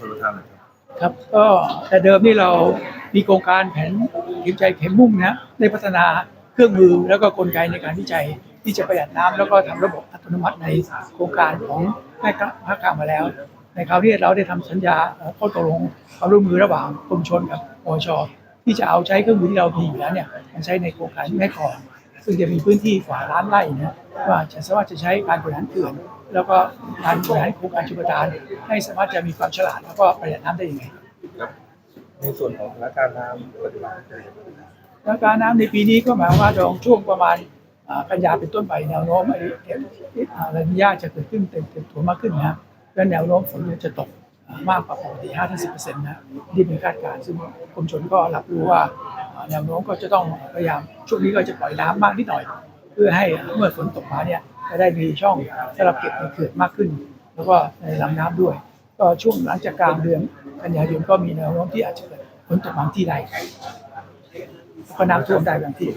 ชลประทานหน่อยครับครับก็แต่เดิมนี่เรามีโครงการแผนเข็มใจเข็มมุ่งนะได้พัฒนาเครื่องมือแล้วก็กลไกในการวิจัยที่จะประหยัดน้ำแล้วก็ทำระบบอัตโนมัติในโครงการของแม่ภาคกลางมาแล้ว ในคราวนี้เราได้ทำสัญญาเอ่อข้อตกลงความร่วมมือระหว่างกรมชนกับปชที่จะเอาใช้เครื่องมือที่เรามีอยู่แล้วเนี่ยมาใช้ในโครงการแม่กลองซึ่งจะมีพื้นที่กว่าล้านไร่นะ ว่าจะสามารถจะใช้การบริหารเขื่อนแล้วก็การบริหารโครงการชลประทาน ให้สามารถจะมีความฉลาดแล้วก็ประหยัดน้ำได้ยังไงครับในส่วนของสถานการณ์น้ำปัจจุบันเป็นยังไงบ้างครับสถานการณ์น้ำในปีนี้ก็หมายความว่าตรงช่วงประมาณอ่ากันยาเป็นต้นไปแนวโน้มไอ้เอ่ออ่าระยะจะเกิดขึ้นเต็มเต็มตัวมากขึ้นนะและแนวโน้มฝนเนี่ยจะตกอ่ามากกว่าปกติ5-10%นะที่เป็นคาดการณ์ซึ่งกรมชนก็รับรู้ว่าอ่าแนวโน้มก็จะต้องพยายามช่วงนี้ก็จะปล่อยน้ำมากนิดหน่อย เพื่อให้เมื่อฝนตกมาเนี่ยจะได้มีช่องสำหรับเก็บในเขื่อนมากขึ้น แล้วก็ในลำน้ำด้วย ก็ช่วงหลังจากกลางเดือนกันยายนก็มีแนวโน้มที่อาจจะเกิดฝนตกบางที่ใดแล้วก็น้ำท่วมได้บางที่